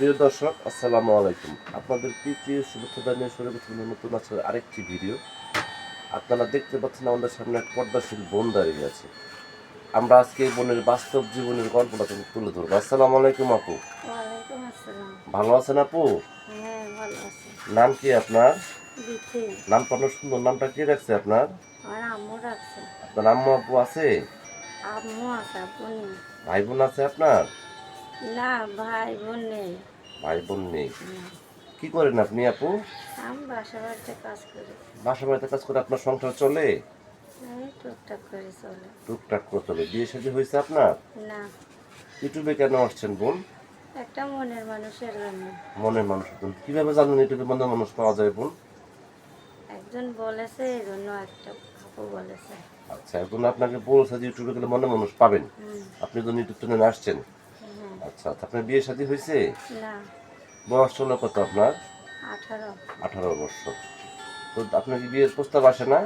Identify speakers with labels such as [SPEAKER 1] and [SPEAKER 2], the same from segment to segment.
[SPEAKER 1] প্রিয় দর্শক আসসালামু আলাইকুম। আপনাদের প্রিয় শুভেচ্ছা জানিয়ে শুরু করছি নতুন আছে আরেকটি ভিডিও। আপনারা দেখতে পাচ্ছেন আমাদের সামনে এক পর্দাশীল বোন দাঁড়িয়ে আছে। আমরা আজকে এই বোনের বাস্তব জীবনের গল্পটা তুলে ধরবো। আসসালামু আলাইকুম আপু। ভালো আছেন আপু?
[SPEAKER 2] হ্যাঁ
[SPEAKER 1] নাম কি আপনার?
[SPEAKER 2] বিথি।
[SPEAKER 1] নামটা অনেক সুন্দর। নামটা কে রাখছে আপনার? আপনার আম্মু আপু আছে? ভাই বোন আছে আপনার?
[SPEAKER 2] না ভাই বোন নেই।
[SPEAKER 1] ভাই বোন নেই। কি করেন আপনি আপু?
[SPEAKER 2] আমি বাসা বাড়িতে কাজ করি।
[SPEAKER 1] বাসা বাড়িতে কাজ করে আপনার সংসার চলে?
[SPEAKER 2] টুকটাক করে চলে।
[SPEAKER 1] টুকটাক করে চলে। বিয়ে সাথে হয়েছে আপনার?
[SPEAKER 2] না।
[SPEAKER 1] ইউটিউবে কেন আসছেন বোন?
[SPEAKER 2] একটা মনের মানুষের জন্য।
[SPEAKER 1] মনের মানুষ বোন কীভাবে জানেন ইউটিউবে মনের মানুষ পাওয়া যায় বোন?
[SPEAKER 2] একজন বলেছে এই জন্য একটা আপু বলেছে।
[SPEAKER 1] আচ্ছা এখন আপনাকে বলছে যে ইউটিউবে গেলে মনের মানুষ পাবেন। আপনি যখন ইউটিউব চ্যানেলে আসছেন আচ্ছা আপনার বিয়ে শাদী হয়েছে?
[SPEAKER 2] না।
[SPEAKER 1] বয়স হলো কত আপনার?
[SPEAKER 2] আঠারো।
[SPEAKER 1] আঠারো বছর। তো আপনার কি বিয়ের প্রস্তাব আসে না?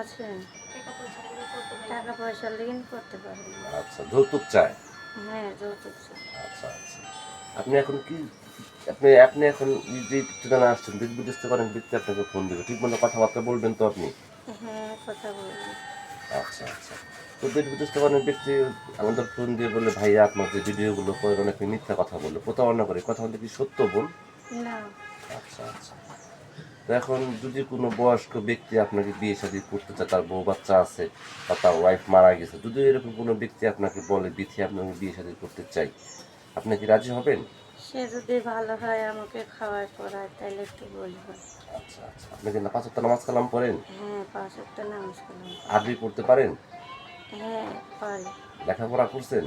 [SPEAKER 2] আছে। টাকা পয়সা লিন করতে পারি
[SPEAKER 1] আচ্ছা যৌতুক চায়?
[SPEAKER 2] হ্যাঁ যৌতুক।
[SPEAKER 1] আচ্ছা আচ্ছা। আপনি এখন কি আপনি আপনি এখন যে ঠিকানা আসছেন ব্যক্তি আপনাকে ফোন দেবে। ঠিক মতো কথাবার্তা বলবেন তো আপনি?
[SPEAKER 2] হ্যাঁ কথা বলব।
[SPEAKER 1] আচ্ছা আচ্ছা। তো বিদেশ থেকে ব্যক্তি আমাদের ফোন দিয়ে বলে ভাইয়া আপনার যে ভিডিওগুলো করে অনেকে মিথ্যা কথা বলে প্রতারণা করে। কথা বলতে কি সত্য বল?
[SPEAKER 2] না।
[SPEAKER 1] আচ্ছা আচ্ছা। তো এখন যদি কোনো বয়স্ক ব্যক্তি আপনাকে বিয়ে শাদী করতে চায় তার বউ বাচ্চা আছে বা তার ওয়াইফ মারা গেছে যদি এরকম কোনো ব্যক্তি আপনাকে বলে বিথি আপনাকে বিয়ে শাদী করতে চাই। আপনি কি রাজি হবেন?
[SPEAKER 2] সে যদি ভালো হয় আমাকে খাওয়ায় পড়ায় তাহলে একটু বলব
[SPEAKER 1] আচ্ছা আচ্ছা। আপনি কি পাঁচ ওয়াক্ত নামাজ কালাম পড়েন?
[SPEAKER 2] হ্যাঁ পাঁচ একটা নামাজ কালাম
[SPEAKER 1] আরবি পড়তে পারেন?
[SPEAKER 2] হ্যাঁ পারি।
[SPEAKER 1] লেখাপড়া করছেন?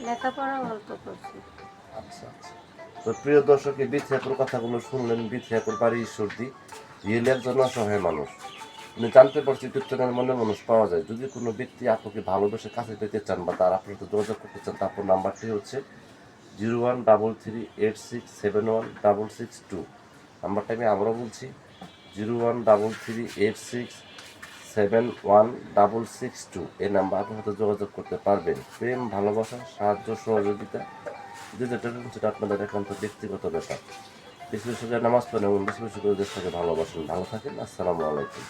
[SPEAKER 2] লেখাপড়া অল্প করছি।
[SPEAKER 1] আচ্ছা আচ্ছা। তো প্রিয় দর্শক এই বিথিয়াপুর কথাগুলো শুনলেন বিথিয়াপুর বাড়ি ঈশ্বরদি। রিয়েল একজন অসহায় মানুষ। উনি জানতে পারছি চ্যানেল মনে মানুষ পাওয়া যায়। যদি কোনো ব্যক্তি আপনাকে ভালোবেসে কাছে পেতে চান বা তার আপনার যোগাযোগ করতে চান তারপর নাম্বারটি হচ্ছে zero one double three eight six seven one double six two. নাম্বারটা আমি আবারও বলছি, zero one double three eight six seven one double six two. এই নাম্বার আপনার সাথে যোগাযোগ করতে পারবেন। প্রেম, ভালোবাসা, সাহায্য, সহযোগিতা যে যেটা সেটা আপনাদের একান্ত ব্যক্তিগত ব্যাপার। বেশি বেশি করে নামাজ পড়েন এবং বেশি বেশি করে দেশটাকে ভালোবাসেন। ভালো থাকেন, আসসালামু আলাইকুম।